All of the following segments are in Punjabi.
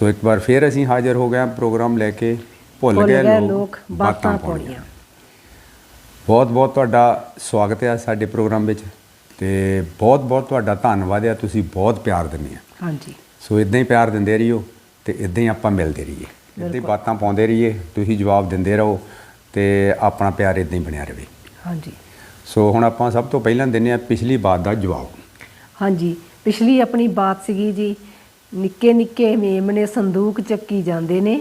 ਸੋ ਇੱਕ ਵਾਰ ਫੇਰ ਅਸੀਂ ਹਾਜ਼ਰ ਹੋ ਗਏ ਪ੍ਰੋਗਰਾਮ ਲੈ ਕੇ ਭੁੱਲ ਗਏ ਲੋਕ ਬਾਤਾਂ ਪਾਉਣੀਆਂ ਬਹੁਤ ਬਹੁਤ ਤੁਹਾਡਾ ਸਵਾਗਤ ਹੈ ਸਾਡੇ ਪ੍ਰੋਗਰਾਮ ਵਿੱਚ ਤੇ ਬਹੁਤ ਬਹੁਤ ਤੁਹਾਡਾ ਧੰਨਵਾਦ ਹੈ ਤੁਸੀਂ ਬਹੁਤ ਪਿਆਰ ਦਿੰਦੇ ਆ। ਹਾਂਜੀ। ਸੋ ਇਦਾਂ ਹੀ ਪਿਆਰ ਦਿੰਦੇ ਰਹੀਓ ਤੇ ਇਦਾਂ ਹੀ ਆਪਾਂ ਮਿਲਦੇ ਰਹੀਏ। ਇਦਾਂ ਹੀ ਬਾਤਾਂ ਪਾਉਂਦੇ ਰਹੀਏ ਤੁਸੀਂ ਜਵਾਬ ਦਿੰਦੇ ਰਹੋ ਤੇ ਆਪਣਾ ਪਿਆਰ ਇਦਾਂ ਹੀ ਬਣਿਆ ਰਹੇ ਹਾਂਜੀ। ਸੋ ਹੁਣ ਆਪਾਂ ਸਭ ਤੋਂ ਪਹਿਲਾਂ ਦਿੰਨੇ ਆ ਪਿਛਲੀ ਬਾਤ ਦਾ ਜਵਾਬ। ਹਾਂਜੀ ਪਿਛਲੀ ਆਪਣੀ ਬਾਤ ਸੀਗੀ ਜੀ ਨਿੱਕੇ ਨਿੱਕੇ ਮੇਮਨੇ ਸੰਦੂਕ ਚੱਕੀ ਜਾਂਦੇ ਨੇ।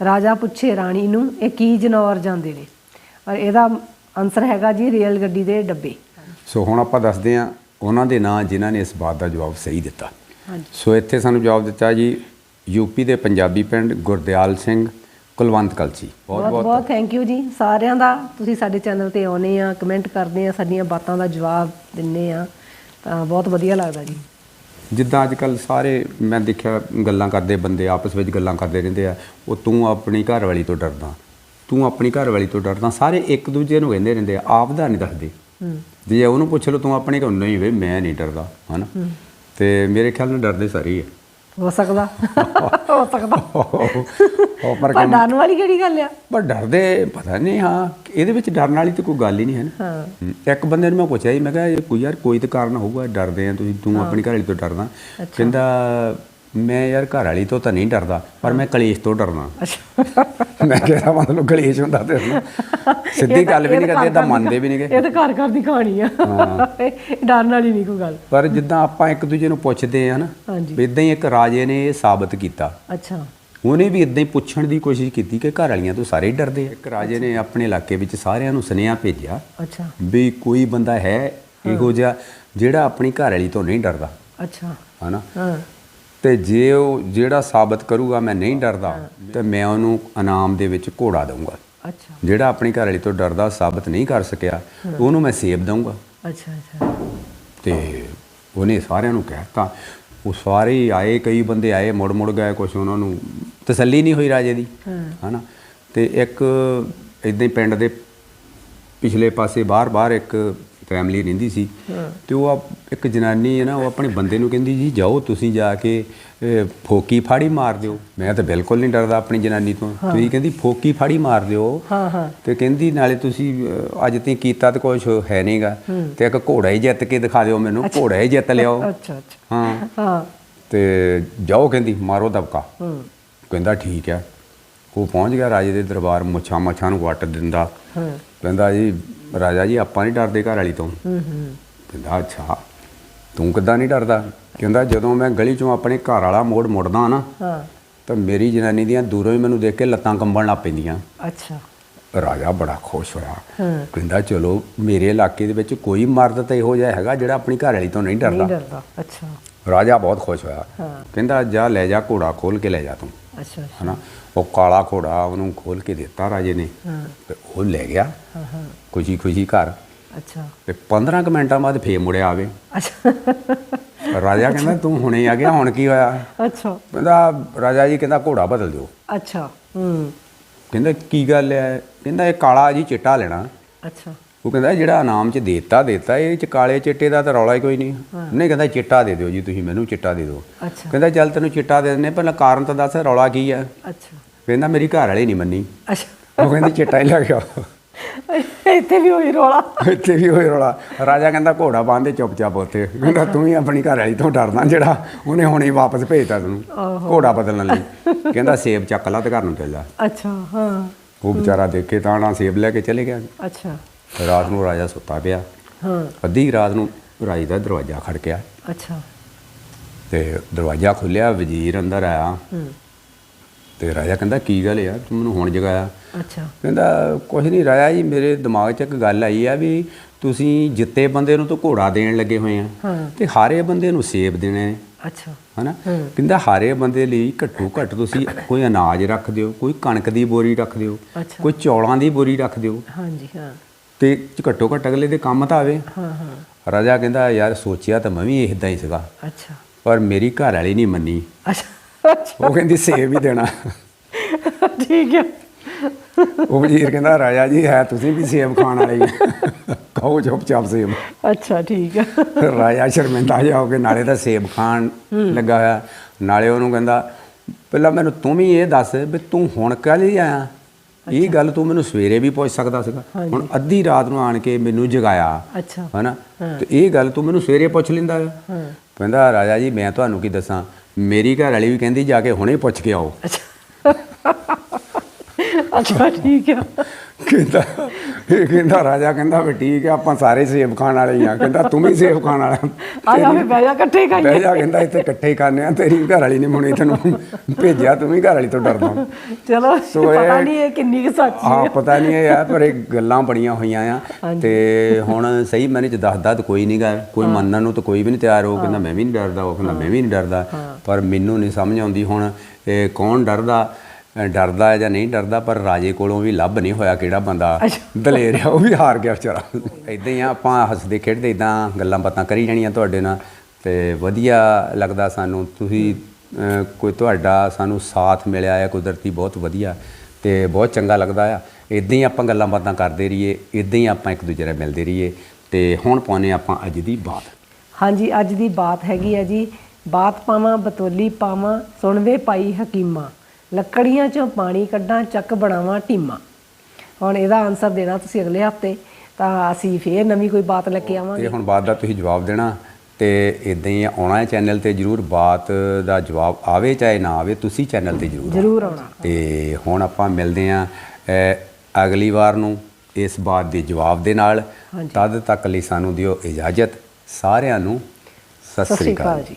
ਰਾਜਾ ਪੁੱਛੇ ਰਾਣੀ ਨੂੰ ਇਹ ਕੀ ਜਨੌਰ ਜਾਂਦੇ ਨੇ? ਔਰ ਇਹਦਾ ਆਨਸਰ ਹੈਗਾ ਜੀ ਰੇਲ ਗੱਡੀ ਦੇ ਡੱਬੇ। ਸੋ ਹੁਣ ਆਪਾਂ ਦੱਸਦੇ ਆ ਉਹਨਾਂ ਦੇ ਨਾਂ ਜਿਨ੍ਹਾਂ ਨੇ ਇਸ ਬਾਤ ਦਾ ਜਵਾਬ ਸਹੀ ਦਿੱਤਾ। ਹਾਂਜੀ। ਸੋ ਇੱਥੇ ਸਾਨੂੰ ਜਵਾਬ ਦਿੱਤਾ ਜੀ ਯੂਪੀ ਦੇ ਪੰਜਾਬੀ ਪਿੰਡ ਗੁਰਦਿਆਲ ਸਿੰਘ ਕੁਲਵੰਤ ਕਲਸੀ। ਬਹੁਤ ਬਹੁਤ ਥੈਂਕ ਯੂ ਜੀ। ਸਾਰਿਆਂ ਦਾ ਤੁਸੀਂ ਸਾਡੇ ਚੈਨਲ ਤੇ ਆਉਨੇ ਆ ਕਮੈਂਟ ਕਰਦੇ ਆ ਸਾਡੀਆਂ ਬਾਤਾਂ ਦਾ ਜਵਾਬ ਦਿੰਨੇ ਆ। ਤਾਂ ਬਹੁਤ ਵਧੀਆ ਲੱਗਦਾ ਜੀ। ਜਿੱਦਾਂ ਅੱਜ ਕੱਲ ਸਾਰੇ ਮੈਂ ਦੇਖਿਆ ਗੱਲਾਂ ਕਰਦੇ ਬੰਦੇ ਆਪਸ ਵਿੱਚ ਗੱਲਾਂ ਕਰਦੇ ਰਹਿੰਦੇ ਆ ਉਹ ਤੂੰ ਆਪਣੀ ਘਰ ਵਾਲੀ ਤੋਂ ਡਰਦਾ ਤੂੰ ਆਪਣੀ ਘਰ ਵਾਲੀ ਤੋਂ ਡਰਦਾ ਸਾਰੇ ਇੱਕ ਦੂਜੇ ਨੂੰ ਕਹਿੰਦੇ ਰਹਿੰਦੇ ਆ ਆਪ ਦਾ ਨਹੀਂ ਦੱਸਦੇ। ਜੇ ਉਹਨੂੰ ਪੁੱਛ ਲਓ ਤੂੰ ਆਪਣੀ ਘਰ ਨਹੀਂ ਵੇ ਮੈਂ ਨਹੀਂ ਡਰਦਾ ਹਨਾ? ਤੇ ਮੇਰੇ ਖਿਆਲ ਨਾਲ ਡਰਦੇ ਸਾਰੇ ਹੀ ਆ। ਹੋ ਸਕਦਾ। ਹੋ ਸਕਦਾ। ਉਹ ਪਰ ਪਰ ਡਰਨ ਵਾਲੀ ਕਿਹੜੀ ਗੱਲ ਆ? ਪਰ ਡਰਦੇ ਪਤਾ ਨਹੀਂ ਹਾਂ। ਇਹਦੇ ਵਿੱਚ ਡਰਨ ਵਾਲੀ ਤਾਂ ਕੋਈ ਗੱਲ ਹੀ ਨਹੀਂ ਹੈ ਨਾ। ਹਾਂ। ਇੱਕ ਬੰਦੇ ਨੂੰ ਮੈਂ ਪੁੱਛਿਆ ਸੀ ਮੈਂ ਕਿਹਾ ਇਹ ਕੋਈ ਯਾਰ ਕੋਈ ਤਾਂ ਕਾਰਨ ਹੋਊਗਾ ਡਰਦੇ ਆ ਤੁਸੀਂ ਤੂੰ ਆਪਣੀ ਘਰ ਵਾਲੀ ਤੋਂ ਡਰਦਾ। ਕਹਿੰਦਾ ਮੈਂ ਯਾਰ ਘਰ ਵਾਲੀ ਤੋਂ ਤਾਂ ਨਹੀਂ ਡਰਦਾ ਪਰ ਮੈਂ ਕਲੇਸ਼ ਤੋਂ ਅੱਛਾ। ਮੈਂ ਕਿਹਾ ਮਤਲਬ ਕਲੇਸ਼ ਹੁੰਦਾ ਤੇ ਸਿੱਧੀ ਗੱਲ ਵੀ ਨਹੀਂ ਕਰਦੇ ਤਾਂ ਮੰਨਦੇ ਵੀ ਨਹੀਂਗੇ ਇਹ ਤਾਂ ਘਰ ਘਰ ਦੀ ਕਹਾਣੀ ਆ। ਡਰਨ ਵਾਲੀ ਨਹੀਂ ਕੋਈ ਗੱਲ। ਪਰ ਜਿੱਦਾਂ ਆਪਾਂ ਇੱਕ ਦੂਜੇ ਨੂੰ ਪੁੱਛਦੇ ਆ ਨਾ ਇਦਾਂ ਹੀ ਇੱਕ ਰਾਜੇ ਨੇ ਇਹ ਸਾਬਤ ਕੀਤਾ। ਅੱਛਾ। ਉਹਨੇ ਵੀ ਇਦਾਂ ਹੀ ਪੁੱਛਣ ਦੀ ਕੋਸ਼ਿਸ਼ ਕੀਤੀ ਕਿ ਘਰ ਵਾਲੀਆਂ ਤੋਂ ਸਾਰੇ ਡਰਦੇ ਆ। ਇੱਕ ਰਾਜੇ ਨੇ ਆਪਣੇ ਇਲਾਕੇ ਵਿੱਚ ਸਾਰਿਆਂ ਨੂੰ ਸੁਨੇਹਾ ਭੇਜਿਆ ਅੱਛਾ। ਵੀ ਕੋਈ ਬੰਦਾ ਹੈ ਇਹੋ ਜਿਹਾ ਜਿਹੜਾ ਆਪਣੀ ਘਰ ਵਾਲੀ ਤੋਂ ਨਹੀਂ ਡਰਦਾ। ਅੱਛਾ। ਹਨਾ? ਹਾਂ। ਤੇ ਜੇ ਉਹ ਜਿਹੜਾ ਸਾਬਤ ਕਰੂਗਾ ਮੈਂ ਨਹੀਂ ਡਰਦਾ ਤੇ ਮੈਂ ਉਹਨੂੰ ਇਨਾਮ ਦੇ ਵਿੱਚ ਘੋੜਾ ਦਊਂਗਾ। ਅੱਛਾ। ਜਿਹੜਾ ਆਪਣੀ ਘਰ ਵਾਲੀ ਤੋਂ ਡਰਦਾ ਸਾਬਤ ਨਹੀਂ ਕਰ ਸਕਿਆ ਉਹਨੂੰ ਮੈਂ ਸੇਬ ਦਊਂਗਾ। ਅੱਛਾ ਅੱਛਾ। ਤੇ ਉਹਨੇ ਸਾਰਿਆਂ ਨੂੰ ਕਹਿਤਾ। ਉਹ ਸਾਰੇ ਹੀ ਆਏ ਕਈ ਬੰਦੇ ਆਏ ਮੁੜ ਮੁੜ ਗਏ ਕੁਛ ਉਹਨਾਂ ਨੂੰ ਤਸੱਲੀ ਨਹੀਂ ਹੋਈ ਰਾਜੇ ਦੀ ਹਨਾ? ਤੇ ਇੱਕ ਇਦਾਂ ਹੀ ਪਿੰਡ ਦੇ ਪਿਛਲੇ ਪਾਸੇ ਬਾਹਰ-ਬਾਹਰ ਇੱਕ ਫੈਮਿਲੀ ਰਹਿੰਦੀ ਸੀ। ਤੇ ਉਹ ਇੱਕ ਜਨਾਨੀ ਹੈ ਨਾ ਉਹ ਆਪਣੇ ਬੰਦੇ ਨੂੰ ਕਹਿੰਦੀ ਜੀ ਜਾਓ ਤੁਸੀਂ ਜਾ ਕੇ ਫੋਕੀ ਫਾੜੀ ਮਾਰ ਦਿਓ। ਮੈਂ ਤਾਂ ਬਿਲਕੁਲ ਨਹੀਂ ਡਰਦਾ ਆਪਣੀ ਜਨਾਨੀ ਤੋਂ। ਤੁਸੀਂ ਕਹਿੰਦੀ ਫੋਕੀ ਫਾੜੀ ਮਾਰ ਦਿਓ। ਹਾਂ ਹਾਂ। ਤੇ ਕਹਿੰਦੀ ਨਾਲੇ ਤੁਸੀਂ ਅੱਜ ਤੀ ਕੀਤਾ ਤਾਂ ਕੁਝ ਹੈ ਨਹੀਂਗਾ ਤੇ ਇੱਕ ਘੋੜਾ ਹੀ ਜਿੱਤ ਕੇ ਦਿਖਾ ਦਿਓ ਮੈਨੂੰ। ਘੋੜਾ ਹੀ ਜਿੱਤ ਲਿਆਓ। ਅੱਛਾ ਅੱਛਾ। ਹਾਂ। ਹਾਂ। ਤੇ ਜਾਓ ਕਹਿੰਦੀ ਮਾਰੋ ਦਬਕਾ। ਹੂੰ। ਕਹਿੰਦਾ ਠੀਕ ਹੈ ਉਹ ਪਹੁੰਚ ਗਿਆ ਰਾਜੇ ਦੇ ਦਰਬਾਰ ਮੁੱਛਾਂ ਮੱਛਾਂ ਨੂੰ ਵੱਟ ਦਿੰਦਾ। ਹਾਂ। ਕਹਿੰਦਾ ਜੀ ਰਾਜਾ ਜੀ ਆਪਾਂ ਨਹੀਂ ਡਰਦੇ ਘਰ ਵਾਲੀ ਤੋਂ। ਹੂੰ ਹੂੰ। ਕਹਿੰਦਾ ਅੱਛਾ ਤੂੰ ਕਿੱਦਾਂ ਨਹੀਂ ਡਰਦਾ? ਕਹਿੰਦਾ ਜਦੋਂ ਮੈਂ ਗਲੀ ਚੋਂ ਆਪਣੇ ਘਰ ਵਾਲਾ ਮੋੜ ਮੁੜਦਾ ਨਾ ਹਾਂ। ਤਾਂ ਮੇਰੀ ਜਨਾਨੀ ਦੀਆਂ ਦੂਰੋਂ ਹੀ ਮੈਨੂੰ ਦੇਖ ਕੇ ਲੱਤਾਂ ਕੰਬਣ ਲੱਗ ਪੈਂਦੀਆਂ। ਅੱਛਾ। ਰਾਜਾ ਬੜਾ ਖੁਸ਼ ਹੋਇਆ। ਕਹਿੰਦਾ ਚਲੋ ਮੇਰੇ ਇਲਾਕੇ ਦੇ ਵਿੱਚ ਕੋਈ ਮਰਦ ਤਾਂ ਇਹੋ ਜਿਹਾ ਹੈਗਾ ਜਿਹੜਾ ਆਪਣੀ ਘਰ ਵਾਲੀ ਤੋਂ ਨਹੀਂ ਨਹੀਂ ਡਰਦਾ ਡਰਦਾ ਅੱਛਾ। ਰਾਜਾ ਬਹੁਤ ਖੁਸ਼ ਹੋਇਆ। ਹਾਂ। ਕਹਿੰਦਾ ਜਾ ਲੈ ਜਾ ਘੋੜਾ ਖੋਲ ਕੇ ਲੈ ਜਾ ਤੂੰ। ਅੱਛਾ। ਹਨਾ? ਉਹ ਕਾਲਾ ਘੋੜਾ ਉਹਨੂੰ ਖੋਲ ਕੇ ਦਿੱਤਾ ਰਾਜੇ ਨੇ ਤੇ ਉਹ ਲੈ ਗਿਆ। ਹਾਂ ਹਾਂ। ਖੁਸ਼ੀ ਖੁਸ਼ੀ ਘਰ। ਅੱਛਾ। ਤੇ 15 ਕੁ ਮਿੰਟਾਂ ਬਾਅਦ ਫੇਰ ਮੁੜਿਆ ਆਵੇ। ਅੱਛਾ। ਰਾਜਾ ਕਹਿੰਦਾ ਤੂੰ ਹੁਣੇ ਆ ਗਿਆ ਹੁਣ ਕੀ ਹੋਇਆ? ਅੱਛਾ। ਕਹਿੰਦਾ ਰਾਜਾ ਜੀ ਕਹਿੰਦਾ ਘੋੜਾ ਬਦਲ ਦਿਓ। ਅੱਛਾ ਹੂੰ। ਕਹਿੰਦਾ ਕੀ ਗੱਲ ਹੈ ਕਹਿੰਦਾ ਇਹ ਕਾਲਾ ਜੀ ਚਿੱਟਾ ਲੈਣਾ। ਅੱਛਾ। ਉਹ ਕਹਿੰਦਾ ਜਿਹੜਾ ਇਨਾਮ ਚ ਦੇਤਾ ਦੇਤਾ ਇਹ ਚ ਕਾਲੇ ਚਿੱਟੇ ਦਾ ਤਾਂ ਰੌਲਾ ਹੀ ਕੋਈ ਨਹੀਂ। ਨਹੀਂ ਕਹਿੰਦਾ ਚਿੱਟਾ ਦੇ ਦਿਓ ਜੀ ਤੁਸੀਂ ਮੈਨੂੰ ਚਿੱਟਾ ਦੇ ਦਿਓ। ਅੱਛਾ। ਕਹਿੰਦਾ ਚੱਲ ਤੈਨੂੰ ਚਿੱਟਾ ਦੇ ਦਿੰਨੇ ਪਹਿਲਾਂ ਕਾਰਨ ਤਾਂ ਦੱਸ ਰੌਲਾ ਕੀ ਹੈ ਅੱਛਾ। ਕਹਿੰਦਾ ਮੇਰੀ ਘਰ ਵਾਲੀ ਨਹੀਂ ਮੰਨੀ। ਅੱਛਾ। ਉਹ ਕਹਿੰਦੀ ਚਿੱਟਾ ਹੀ ਲੱਗ ਗਿਆ। ਇੱਥੇ ਵੀ ਹੋਈ ਰੋਲਾ। ਇੱਥੇ ਵੀ ਹੋਏ ਰੌਲਾ। ਰਾਜਾ ਕਹਿੰਦਾ ਘੋੜਾ ਬੰਨ੍ਹਦੇ ਚੁੱਪਚਾਪ ਉੱਥੇ। ਕਹਿੰਦਾ ਤੂੰ ਹੀ ਆਪਣੀ ਘਰ ਵਾਲੀ ਤੋਂ ਡਰਦਾ ਜਿਹੜਾ ਉਹਨੇ ਹੁਣੇ ਵਾਪਸ ਭੇਜਤਾ ਤੈਨੂੰ। ਘੋੜਾ ਬਦਲਣ ਲਈ। ਕਹਿੰਦਾ ਸੇਬ ਚੱਕ ਲਾ ਤੇ ਘਰ ਨੂੰ ਚੱਲ ਜਾ। ਅੱਛਾ ਹਾਂ। ਉਹ ਵਿਚਾਰਾ ਦੇਖੇ ਤਾਂ ਨਾ ਸੇਬ ਲੈ ਕੇ ਚਲੇ ਗਿਆ। ਅੱਛਾ। ਰਾਤ ਨੂੰ ਰਾਜਾ ਸੁੱਤਾ ਪਿਆ। ਹਾਂ। ਅੱਧੀ ਰਾਤ ਨੂੰ ਰਾਜ ਦਾ ਦਰਵਾਜ਼ਾ ਖੜਕਿਆ। ਅੱਛਾ। ਤੇ ਦਰਵਾਜ਼ਾ ਖੁੱਲਿਆ ਵਜ਼ੀਰ ਅੰਦਰ ਆਇਆ। ਹੂੰ। ਤੇ ਰਾਜਾ ਕਹਿੰਦਾ ਕੀ ਗੱਲ ਯਾਰ ਤੂੰ ਮੈਨੂੰ ਹੁਣ ਜਗਾਇਆ। ਅੱਛਾ। ਕਹਿੰਦਾ ਕੁਝ ਨਹੀਂ ਰਾਜਾ ਜੀ ਮੇਰੇ ਦਿਮਾਗ 'ਚ ਇੱਕ ਗੱਲ ਆਈ ਆ ਵੀ ਤੁਸੀਂ ਜਿੱਤੇ ਬੰਦੇ ਨੂੰ ਤਾਂ ਘੋੜਾ ਦੇਣ ਲੱਗੇ ਹੋਏ ਆ ਤੇ ਹਾਰੇ ਬੰਦੇ ਨੂੰ ਸੇਬ ਦੇਣੇ ਨੇ ਅੱਛਾ। ਹਨਾ। ਕਹਿੰਦਾ ਹਾਰੇ ਬੰਦੇ ਲਈ ਘੱਟੋ ਘੱਟ ਤੁਸੀਂ ਕੋਈ ਅਨਾਜ ਰੱਖ ਦਿਓ ਕੋਈ ਕਣਕ ਦੀ ਬੋਰੀ ਰੱਖ ਦਿਓ ਕੋਈ ਚੌਲਾਂ ਦੀ ਬੋਰੀ ਰੱਖ ਦਿਓ ਹਾਂਜੀ ਹਾਂ। ਤੇ ਘੱਟੋ ਘੱਟ ਅਗਲੇ ਦੇ ਕੰਮ ਤਾਂ ਆਵੇ। ਹਾਂ ਹਾਂ। ਰਾਜਾ ਕਹਿੰਦਾ ਯਾਰ ਸੋਚਿਆ ਤਾਂ ਮੈਂ ਵੀ ਇਦਾਂ ਹੀ ਸੀਗਾ। ਅੱਛਾ। ਪਰ ਮੇਰੀ ਘਰ ਵਾਲੀ ਨਹੀਂ ਮੰਨੀ। ਅੱਛਾ। ਉਹ ਕਹਿੰਦੀ ਸੇਬ ਹੀ ਦੇਣਾ। ਠੀਕ ਹੈ ਉਹ ਵਜ਼ੀਰ ਕਹਿੰਦਾ ਰਾਜਾ ਜੀ ਹੈ ਤੁਸੀਂ ਵੀ ਸੇਬ ਖਾਣ ਵਾਲੇ ਹੀ। ਕਹੋ ਚੁੱਪਚਾਪ ਸੇਬ। ਅੱਛਾ ਠੀਕ ਹੈ ਰਾਜਾ ਸ਼ਰਮਿੰਦਾ ਜਿਹਾ ਹੋ ਕੇ ਨਾਲੇ ਤਾਂ ਸੇਬ ਖਾਣ ਲੱਗਾ ਹੋਇਆ। ਨਾਲੇ ਉਹਨੂੰ ਕਹਿੰਦਾ ਪਹਿਲਾਂ ਮੈਨੂੰ ਤੂੰ ਵੀ ਇਹ ਦੱਸ ਵੀ ਤੂੰ ਹੁਣ ਕੱਲ ਹੀ ਆਇਆ? ਇਹ ਗੱਲ ਤੂੰ ਮੈਨੂੰ ਸਵੇਰੇ ਵੀ ਪੁੱਛ ਸਕਦਾ ਸੀਗਾ। ਹੁਣ ਅੱਧੀ ਰਾਤ ਨੂੰ ਆਣ ਕੇ ਮੈਨੂੰ ਜਗਾਇਆ। ਅੱਛਾ। ਹਨਾ? ਤੇ ਇਹ ਗੱਲ ਤੂੰ ਮੈਨੂੰ ਸਵੇਰੇ ਪੁੱਛ ਲੈਂਦਾ ਹਾਂ। ਕਹਿੰਦਾ ਰਾਜਾ ਜੀ ਮੈਂ ਤੁਹਾਨੂੰ ਕੀ ਦੱਸਾਂ? ਮੇਰੀ ਘਰ ਵਾਲੀ ਵੀ ਕਹਿੰਦੀ ਜਾ ਕੇ ਹੁਣੇ ਪੁੱਛ ਕੇ ਆਓ। ਅੱਛਾ। ਅੱਛਾ ਠੀਕ ਆ। ਕਹਿੰਦਾ ਇਹ ਕਹਿੰਦਾ ਰਾਜਾ ਕਹਿੰਦਾ ਵੀ ਠੀਕ ਹੈ ਆਪਾਂ ਸਾਰੇ ਸੇਬ ਖਾਣ ਵਾਲੇ ਹੀ ਆ। ਕਹਿੰਦਾ ਤੂੰ ਵੀ ਸੇਬ ਖਾਣ ਵਾਲਾ। ਆ ਜਾ ਫੇ ਬਹਿ ਜਾ ਇਕੱਠੇ ਖਾਈਏ। ਬਹਿ ਜਾ ਕਹਿੰਦਾ ਇੱਥੇ ਇਕੱਠੇ ਹੀ ਖਾਣੇ ਆ। ਤੇਰੀ ਘਰ ਵਾਲੀ ਨੇ ਮੁੰਡੇ ਤੈਨੂੰ ਭੇਜਿਆ ਤੂੰ ਵੀ ਘਰ ਵਾਲੀ ਤੋਂ ਡਰਦਾ। ਚਲੋ ਪਤਾ ਨਹੀਂ ਇਹ ਕਿੰਨੀ ਕੁ ਸੱਚੀ ਹਾਂ ਹੈ ਪਤਾ ਨਹੀਂ ਇਹ ਯਾਰ ਪਰ ਇਹ ਗੱਲਾਂ ਬੜੀਆਂ ਹੋਈਆਂ ਆ। ਤੇ ਹੁਣ ਸਹੀ ਮੈਨੇ ਚ ਦੱਸਦਾ ਤਾਂ ਕੋਈ ਨਹੀਂ ਗਾ ਕੋਈ ਮੰਨਣ ਨੂੰ ਤਾਂ ਕੋਈ ਵੀ ਨਹੀਂ ਤਿਆਰ ਉਹ ਕਹਿੰਦਾ ਮੈਂ ਵੀ ਨਹੀਂ ਡਰਦਾ ਉਹ ਕਹਿੰਦਾ ਮੈਂ ਵੀ ਨਹੀਂ ਡਰਦਾ। ਪਰ ਮੈਨੂੰ ਨਹੀਂ ਸਮਝ ਆਉਂਦੀ ਹੁਣ ਇਹ ਕੌਣ ਡਰਦਾ। ਡਰਦਾ ਹੈ ਜਾਂ ਨਹੀਂ ਡਰਦਾ ਪਰ ਰਾਜੇ ਕੋਲੋਂ ਵੀ ਲੱਭ ਨਹੀਂ ਹੋਇਆ ਕਿਹੜਾ ਬੰਦਾ। ਦਲੇਰ ਆ ਉਹ ਵੀ ਹਾਰ ਗਿਆ ਵਿਚਾਰਾ। ਇਦਾਂ ਹੀ ਆ ਆਪਾਂ ਹੱਸਦੇ ਖੇਡਦੇ ਇਦਾਂ ਗੱਲਾਂ ਬਾਤਾਂ ਕਰੀ ਜਾਣੀਆਂ ਤੁਹਾਡੇ ਨਾਲ। ਤੇ ਵਧੀਆ ਲੱਗਦਾ ਸਾਨੂੰ ਤੁਸੀਂ ਕੋਈ ਤੁਹਾਡਾ ਸਾਨੂੰ ਸਾਥ ਮਿਲਿਆ ਹੈ ਕੁਦਰਤੀ ਬਹੁਤ ਵਧੀਆ। ਤੇ ਬਹੁਤ ਚੰਗਾ ਲੱਗਦਾ ਆ। ਇਦਾਂ ਹੀ ਆਪਾਂ ਗੱਲਾਂ ਬਾਤਾਂ ਕਰਦੇ ਰਹੀਏ ਇਦਾਂ ਹੀ ਆਪਾਂ ਇੱਕ ਦੂਜੇ ਨਾਲ ਮਿਲਦੇ ਰਹੀਏ। ਤੇ ਹੁਣ ਪਾਉਨੇ ਆਪਾਂ ਅੱਜ ਦੀ ਬਾਤ। ਹਾਂਜੀ ਅੱਜ ਦੀ ਬਾਤ ਹੈਗੀ ਹੈ ਜੀ ਬਾਤ ਪਾਵਾਂ ਬਤੋਲੀ ਪਾਵਾਂ ਸੁਣਵੇ ਪਾਈ ਹਕੀਮਾ। ਲੱਕੜੀਆਂ ਚੋਂ ਪਾਣੀ ਕੱਢਾਂ ਚੱਕ ਬਣਾਵਾਂ ਟੀਮਾ। ਹੁਣ ਇਹਦਾ ਆਨਸਰ ਦੇਣਾ ਤੁਸੀਂ ਅਗਲੇ ਹਫ਼ਤੇ ਤਾਂ ਅਸੀਂ ਫੇਰ ਨਵੀਂ ਕੋਈ ਬਾਤ ਲੈ ਕੇ ਆਵਾਂਗੇ। ਇਹ ਹੁਣ ਬਾਤ ਦਾ ਤੁਸੀਂ ਜਵਾਬ ਦੇਣਾ ਤੇ ਇਦਾਂ ਹੀ ਆਉਣਾ ਹੈ ਚੈਨਲ ਤੇ ਜਰੂਰ ਬਾਤ ਦਾ ਜਵਾਬ ਆਵੇ ਚਾਹੇ ਨਾ ਆਵੇ ਤੁਸੀਂ ਚੈਨਲ ਤੇ ਜਰੂਰ ਜ਼ਰੂਰ ਆਉਣਾ। ਤੇ ਹੁਣ ਆਪਾਂ ਮਿਲਦੇ ਆਂ ਅਗਲੀ ਵਾਰ ਨੂੰ ਇਸ ਬਾਤ ਦੇ ਜਵਾਬ ਦੇ ਨਾਲ। ਤਦ ਤੱਕ ਲਈ ਸਾਨੂੰ ਦਿਓ ਇਜਾਜ਼ਤ। ਸਾਰਿਆਂ ਨੂੰ ਸਤਿ ਸ੍ਰੀ ਅਕਾਲ ਜੀ।